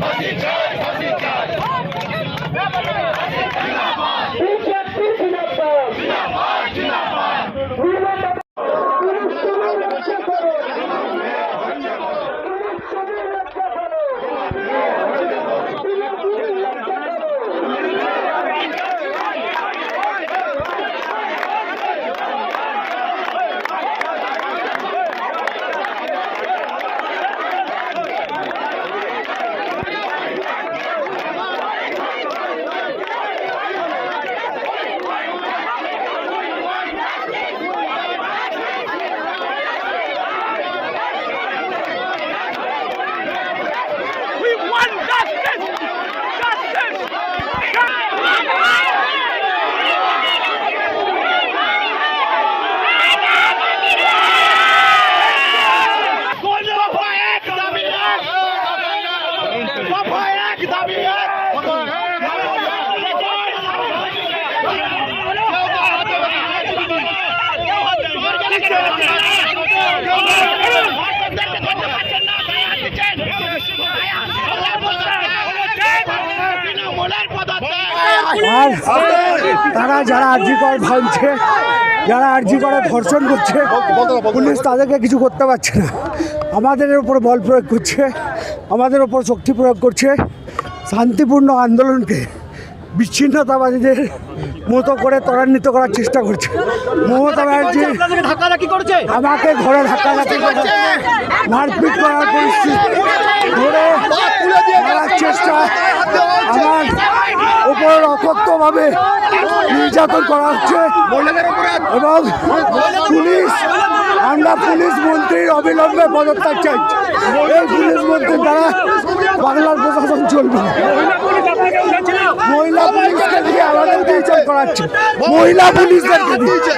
Pode আর তারা যারা আর্জি কর ভাঙছে যারা আর্জি করে ধর্ষণ করছে পুলিশ তাদেরকে কিছু করতে পারছে না। আমাদের উপর বল প্রয়োগ করছে আমাদের উপর শক্তি প্রয়োগ করছে। শান্তিপূর্ণ আন্দোলনকে বিচ্ছিন্নতাবাদীদের মতো করে ত্বরান্বিত করার চেষ্টা করছে মমতা ব্যানার্জি আমাকে ধরে ধাক্কাধাক্কি করে মারপিট করার পরিস্থিতি ধরে চেষ্টা আমার উপর অকথ্যভাবে নির্যাতন করা হচ্ছে এবং পুলিশ, আমরা পুলিশ মন্ত্রীর অবিলম্বে পদত্যাগ চাই। এই পুলিশ মন্ত্রীর দ্বারা বাংলার প্রশাসন চলবে। মহিলা পুলিশকে দিয়ে আমাদের বিচার করাচ্ছে। মহিলা পুলিশদেরকে দিয়ে।